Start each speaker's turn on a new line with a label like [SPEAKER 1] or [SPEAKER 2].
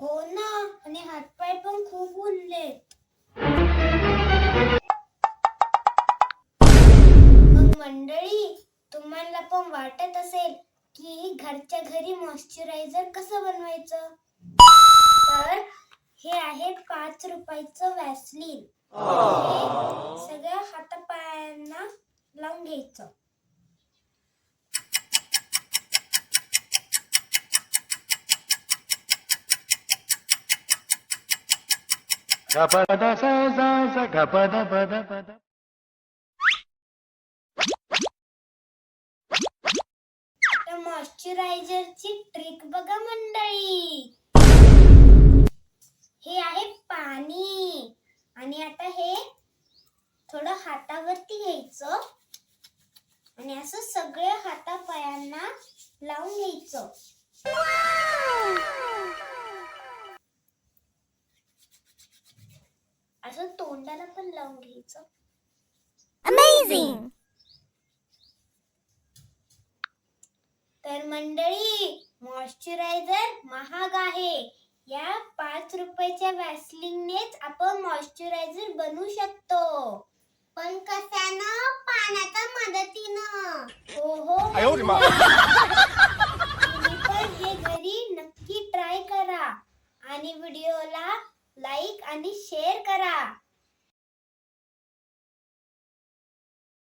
[SPEAKER 1] हो ना आणि हातपाय पण खूप उरले मग मंडळी तुम्हाला पण वाटत असेल की घरच्या घरी मॉइश्चरायझर कसं बनवायचं? तर हे आहे पाच रुपयाचं वॅसलीन हे सगळ्या हातापायांना लावून घ्यायचं. मॉइश्चरायझरची ट्रिक बघा मंडळी. हे आहे पाणी. आणि आता हे थोडं हातावरती घ्यायचं. आणि असं सगळ्या हातापायांना लावून घ्यायचं. असं तोंडाला पण लावून घ्यायचं.
[SPEAKER 2] अमेझिंग
[SPEAKER 1] तर मंडळी मॉइश्चरायझर महाग आहे. या पाच रुपयाच्या वॅसलिंगनेच आपण मॉइश्चरायझर बनवू शकतो.
[SPEAKER 2] पण कशानं? पाण्याच्या मदतीनं.
[SPEAKER 1] हो हो हे घरी नक्की ट्राय करा. आणि व्हिडिओला लाईक आणि शेअर करा.